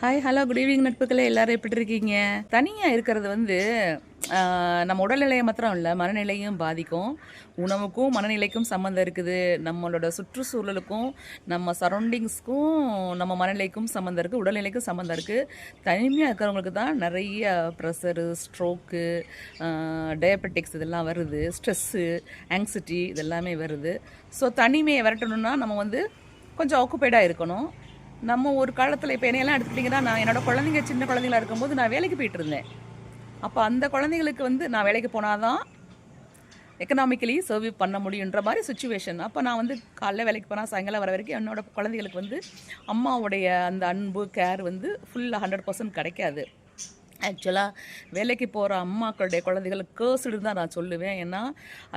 Hi hello good evening நட்புகளே. எல்லாரும் எப்படி இருக்கீங்க? தனியாக இருக்கிறது வந்து நம்ம உடல்நிலையை மாத்திரம் இல்லை மனநிலையும் பாதிக்கும். உணவுக்கும் மனநிலைக்கும் சம்மந்தம் இருக்குது. நம்மளோட சுற்றுச்சூழலுக்கும் நம்ம சரௌண்டிங்ஸ்க்கும் நம்ம மனநிலைக்கும் சம்மந்தம் இருக்குது உடல்நிலைக்கும் சம்மந்தம் இருக்குது தனிமையாக இருக்கிறவங்களுக்கு தான் நிறைய ப்ரெஷரு ஸ்ட்ரோக்கு டயபெட்டிக்ஸ் இதெல்லாம் வருது. ஸ்ட்ரெஸ்ஸு ஆங்ஸிட்டி இதெல்லாமே வருது. ஸோ தனிமையை விரட்டணும்னா நம்ம வந்து கொஞ்சம் ஆக்குப்பைடாக இருக்கணும். நம்ம ஒரு காலத்தில் இப்போ என்னையெல்லாம் எடுத்துக்கிட்டிங்கன்னா நான் என்னோட குழந்தைங்க சின்ன குழந்தைங்களா இருக்கும்போது நான் வேலைக்கு போயிட்டு இருந்தேன் அப்போ அந்த குழந்தைங்களுக்கு வந்து நான் வேலைக்கு போனால் தான் எக்கனாமிக்கலி சர்வீவ் பண்ண முடியுன்ற மாதிரி சுச்சுவேஷன் அப்போ நான் வந்து காலைல வேலைக்கு போனால் சாயங்காலம் வர வரைக்கும் என்னோடய குழந்தைகளுக்கு வந்து அம்மாவுடைய அந்த அன்பு கேர் வந்து ஃபுல்லாக ஹண்ட்ரட் பர்சன்ட் கிடைக்காது. ஆக்சுவலாக வேலைக்கு போகிற அம்மாக்களுடைய குழந்தைகளை கேர்ஸ்டு தான் நான் சொல்லுவேன். ஏன்னா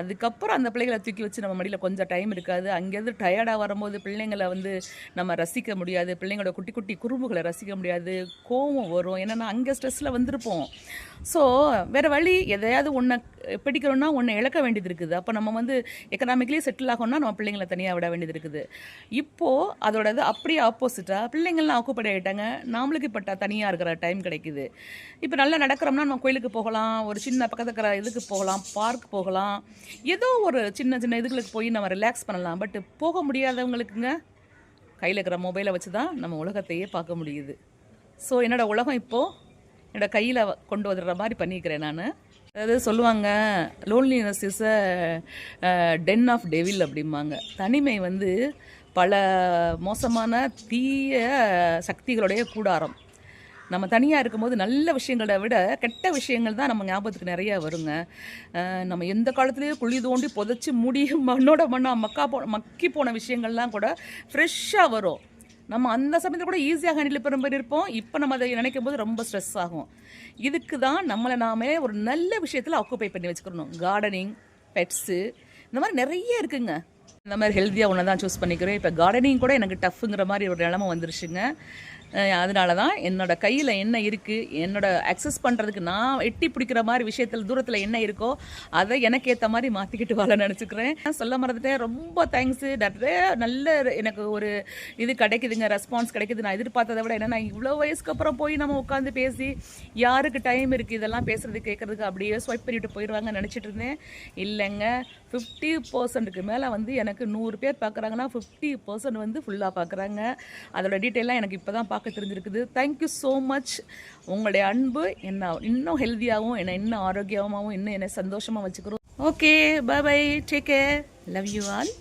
அதுக்கப்புறம் அந்த பிள்ளைகளை தூக்கி வச்சு நம்ம மடியில் கொஞ்சம் டைம் இருக்காது. அங்கேருந்து டயர்டாக வரும்போது பிள்ளைங்களை வந்து நம்ம ரசிக்க முடியாது. பிள்ளைங்களோட குட்டி குட்டி குறும்புகளை ரசிக்க முடியாது. கோவம் வரும். ஏன்னா அங்கே ஸ்ட்ரெஸ்ஸில் வந்திருப்போம். ஸோ வேறு வழி எதையாவது ஒன்று பிடிக்கிறோன்னா ஒன்று இழக்க வேண்டியது இருக்குது. அப்போ நம்ம வந்து எக்கனாமிக்கலி செட்டில் ஆகணும்னா நம்ம பிள்ளைங்களை தனியாக விட வேண்டியது இருக்குது. இப்போது அதோட இது அப்படியே ஆப்போசிட்டாக பிள்ளைங்கள்லாம் ஆக்குப்படி ஆகிட்டாங்க நாமளுக்கு இப்போ தனியாக இருக்கிற டைம் கிடைக்குது. இப்போ நல்லா நடக்கிறோம்னா நம்ம கோயிலுக்கு போகலாம் ஒரு சின்ன பக்கத்து இருக்கிற இதுக்கு போகலாம் பார்க் போகலாம். ஏதோ ஒரு சின்ன சின்ன இதுகளுக்கு போய் நம்ம ரிலாக்ஸ் பண்ணலாம். பட் போக முடியாதவங்களுக்குங்க கையில் இருக்கிற மொபைலை வச்சு தான் நம்ம உலகத்தையே பார்க்க முடியுது. ஸோ என்னோட உலகம் இப்போது என்னோட கையில் கொண்டு வந்துடுற மாதிரி பண்ணிக்கிறேன் நான். அதாவது சொல்லுவாங்க loneliness is a den of devil அப்படிம்பாங்க. தனிமை வந்து பல மோசமான தீய சக்திகளுடைய கூடாரம். நம்ம தனியாக இருக்கும்போது நல்ல விஷயங்களை விட கெட்ட விஷயங்கள் தான் நம்ம ஞாபகத்துக்கு நிறைய வருங்க. நம்ம எந்த காலத்துலேயும் குழி தோண்டி புதைச்சி மூடி மண்ணோட மண்ணாக மக்கா போ மக்கி போன விஷயங்கள்லாம் கூட ஃப்ரெஷ்ஷாக வரும். நம்ம அந்த சமயத்தில் கூட ஈஸியாக ஹேண்டில் பண்ணி இருப்போம். இப்போ நம்ம அதை நினைக்கும் போது ரொம்ப ஸ்ட்ரெஸ் ஆகும். இதுக்கு தான் நம்மளை நாமே ஒரு நல்ல விஷயத்தில் ஆக்குப்பை பண்ணி வச்சுக்கணும். கார்டனிங் பெட்ஸு இந்த மாதிரி நிறைய இருக்குங்க. இந்த மாதிரி ஹெல்த்தியாக ஒன்று தான் சூஸ் பண்ணிக்கிறேன் இப்போ கார்டனிங் கூட எனக்கு டஃப்புங்கிற மாதிரி ஒரு நிலமை வந்துருச்சுங்க. அதனால தான் என்னோட கையில் என்ன இருக்குது என்னோட அக்சஸ் பண்ணுறதுக்கு நான் எட்டி பிடிக்கிற மாதிரி விஷயத்தில் தூரத்தில் என்ன இருக்கோ அதை எனக்கு ஏற்ற மாதிரி மாற்றிக்கிட்டு வாழ நினச்சிக்கிறேன். சொல்ல மறந்துட்டேன். ரொம்ப தேங்க்ஸு நிறைய நல்ல எனக்கு ஒரு இது கிடைக்குதுங்க ரெஸ்பான்ஸ் கிடைக்குது. நான் எதிர்பார்த்ததை விட என்ன நான் இவ்வளோ வயசுக்கு அப்புறம் போய் நம்ம உட்காந்து பேசி யாருக்கு டைம் இருக்குது இதெல்லாம் பேசுறது கேட்குறதுக்கு அப்படியே ஸ்வைப் பண்ணிட்டு போயிடுவாங்க நினச்சிட்டு இருந்தேன். இல்லைங்க ஃபிஃப்டி பர்சன்ட்டுக்கு மேலே வந்து எனக்கு நூறு பேர் பார்க்குறாங்கன்னா ஃபிஃப்டி பர்சன்ட் வந்து ஃபுல்லாக பார்க்குறாங்க அதோட டீட்டெயிலாம் எனக்கு இப்போ தான் பார்க்க தெரிஞ்சிருக்குது. தேங்க்யூ ஸோ மச் உங்களுடைய அன்பு என்ன இன்னும் ஹெல்த்தியாகவும் என்னை இன்னும் ஆரோக்கியமாகவும் இன்னும் என்னை சந்தோஷமாக வச்சுக்கிறோம். Okay bye take care love you all